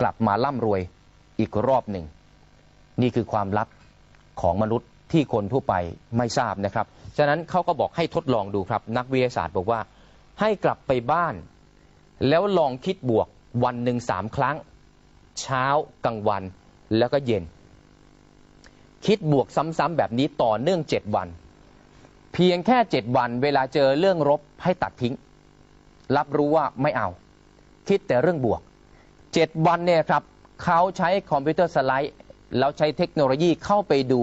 กลับมาร่ำรวยอีกรอบหนึ่ง นี่คือความลับของมนุษย์ที่คนทั่วไปไม่ทราบนะครับ ฉะนั้นเขาก็บอกให้ทดลองดูครับ นักวิทยาศาสตร์บอกว่า ให้กลับไปบ้าน แล้วลองคิดบวกวันหนึ่งสามครั้ง เช้ากลางวันแล้วก็เย็น คิดบวกซ้ำๆแบบนี้ต่อเนื่อง7วัน เพียงแค่7วัน เวลาเจอเรื่องลบให้ตัดทิ้ง รับรู้ว่าไม่เอา คิดแต่เรื่องบวก 7 วันเนี่ยครับเขาใช้คอมพิวเตอร์สไลด์แล้วใช้เทคโนโลยีเข้าไปดู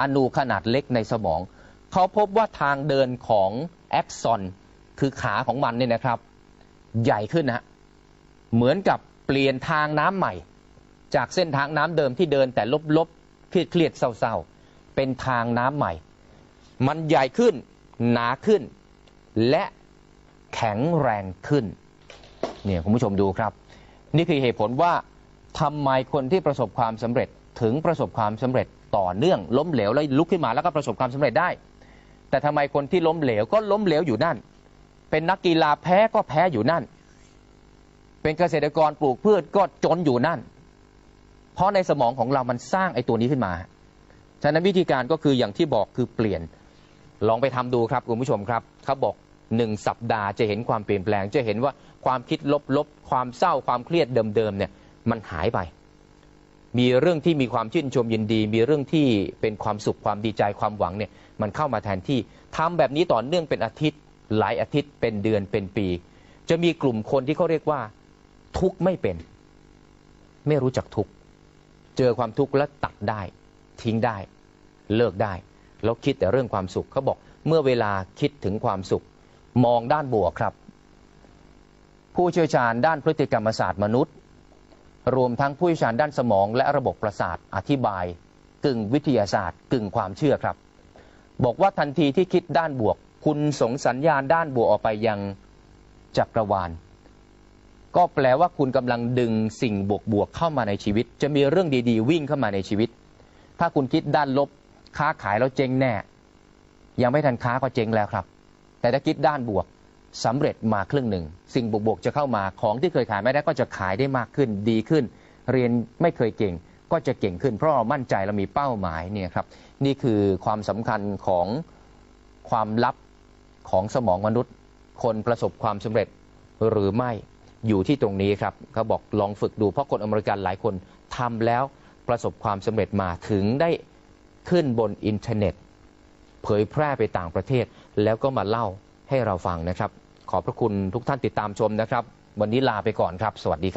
อนูขนาดเล็กในสมอง เขาพบว่าทางเดินของแอ็กซอนคือขาของมันเนี่ยนะครับ ใหญ่ขึ้นนะฮะเหมือนกับเปลี่ยนทางน้ำใหม่ จากเส้นทางน้ำเดิมที่เดินแต่ลบๆเครียดเครียดๆเศร้าๆ เป็นทางน้ำใหม่ มันใหญ่ขึ้นหนาขึ้น และแข็งแรงขึ้นเนี่ยคุณผู้ชมดูครับ นี่คือเหตุผลว่าทำไมคนที่ประสบความสำเร็จถึงประสบความสำเร็จต่อเนื่อง ล้มเหลวแล้วลุกขึ้นมาแล้วก็ประสบความสำเร็จได้ แต่ทำไมคนที่ล้มเหลวก็ล้มเหลวอยู่นั่น เป็นนักกีฬาแพ้ก็แพ้อยู่นั่น เป็นเกษตรกรปลูกพืชก็จนอยู่นั่น เพราะในสมองของเรามันสร้างไอ้ตัวนี้ขึ้นมา ฉะนั้นวิธีการก็คืออย่างที่บอกคือเปลี่ยน ลองไปทำดูครับคุณผู้ชมครับเขาบอก หนึ่งสัปดาห์จะเห็นความเปลี่ยนแปลง จะเห็นว่าความคิดลบๆ ความเศร้าความเครียดเดิมๆเนี่ยมันหายไป มีเรื่องที่มีความชื่นชมยินดี มีเรื่องที่เป็นความสุขความดีใจความหวังเนี่ยมันเข้ามาแทนที่ทำแบบนี้ต่อเนื่องเป็นอาทิตย์ หลายอาทิตย์เป็นเดือนเป็นปี จะมีกลุ่มคนที่เขาเรียกว่า ทุกข์ไม่เป็น ไม่รู้จักทุกข์เจอความทุกข์แล้วตัดได้ ทิ้งได้ เลิกได้ แล้วคิดแต่เรื่องความสุขเขาบอกเมื่อเวลาคิดถึงความสุข มองด้านบวกครับ ผู้เชี่ยวชาญด้านพฤติกรรมศาสตร์มนุษย์ รวมทั้งผู้เชี่ยวชาญด้านสมองและระบบประสาทอธิบาย กึ่งวิทยาศาสตร์ กึ่งความเชื่อครับ บอกว่าทันทีที่คิดด้านบวก คุณส่งสัญญาณด้านบวกออกไปยังจักรวาล ก็แปลว่าคุณกำลังดึงสิ่งบวกๆเข้ามาในชีวิต จะมีเรื่องดีๆ วิ่งเข้ามาในชีวิต ถ้าคุณคิดด้านลบค้าขายแล้วเจ๊งแน่ ยังไม่ทันค้าก็เจ๊งแล้วครับ แต่ถ้าคิดด้านบวกสำเร็จมาครึ่งหนึ่ง สิ่งบวกๆจะเข้ามาของที่เคยขายไม่ได้ก็จะขายได้มากขึ้นดีขึ้น เรียนไม่เคยเก่งก็จะเก่งขึ้น เพราะเรามั่นใจเรามีเป้าหมายเนี่ยครับนี่คือความสำคัญของความลับของสมองมนุษย์ คนประสบความสำเร็จหรือไม่อยู่ที่ตรงนี้ครับเขาบอกลองฝึกดูเพราะคนอเมริกันหลายคนทำแล้วประสบความสำเร็จมาถึงได้ขึ้นบนอินเทอร์เน็ต เผยแพร่ไปต่างประเทศ แล้วก็มาเล่าให้เราฟังนะครับ ขอบพระคุณทุกท่านติดตามชมนะครับ วันนี้ลาไปก่อนครับ สวัสดีครับ